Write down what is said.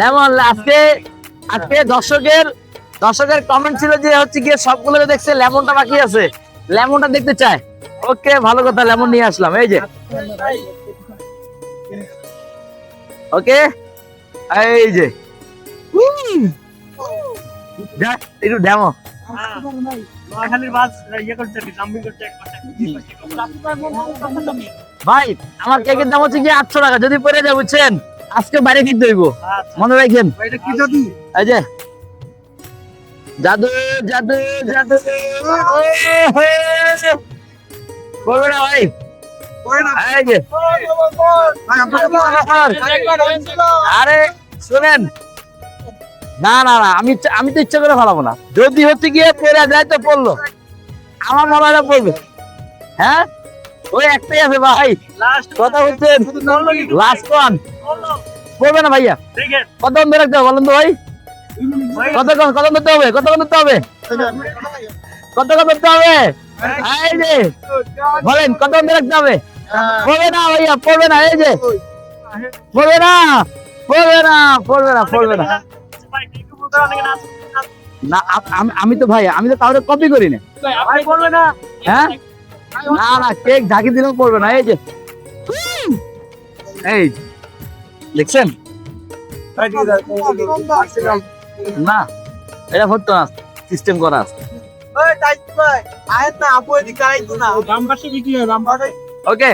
Lemon, আজকে আজকে দর্শকের দর্শকের কমেন্ট ছিল যে হচ্ছে গিয়ে সবগুলো দেখছে লেমনটা বাকি আছে। লেমনটা দেখতে চায়। ওকে, ভালো কথা, লেমন নিয়ে আসলাম, এই যে। ওকে, এই যে। ভাই, আমার কেকের দাম হচ্ছে কি আটশো টাকা, যদি পরে যায়, বুঝছেন? আজকে বাইরে কিনতে হইব। আচ্ছা। মনে রাখেন। কি জাদু? এই যে। জাদু জাদু জাদু। করবে না ভাই। আরে শুনেন। না না না আমি আমি তো ইচ্ছা করে ফেলাবো না। যদি হচ্ছে গিয়ে পড়ে যায় তো পড়ল। আমার মনে হয় পড়বে। হ্যাঁ? ওই একটাই আছে ভাই। কথা হচ্ছেন লাস্ট ওয়ান পড়বে না ভাইয়া। দেখেন। কতক্ষণ ধরে রাখতে হবে বলেন তো ভাই। কতক্ষণ কতক্ষণ ধরতে হবে? কতক্ষণ ধরতে হবে? কতক্ষণ ধরতে হবে? এই যে। বলেন কতক্ষণ ধরে রাখতে হবে? পড়বে না ভাইয়া পড়বে না এই যে। পড়বে না পড়বে না পড়বে না পড়বে না। না আমি- তো ভাই আমি তো কাউরে কপি করি না। হ্যাঁ? না না কেক ঢাকি দিলেও পড়বে না এই যে। এই দেখছেন? না এটা হতো না সিস্টেম করা আছে। হয় ওকে।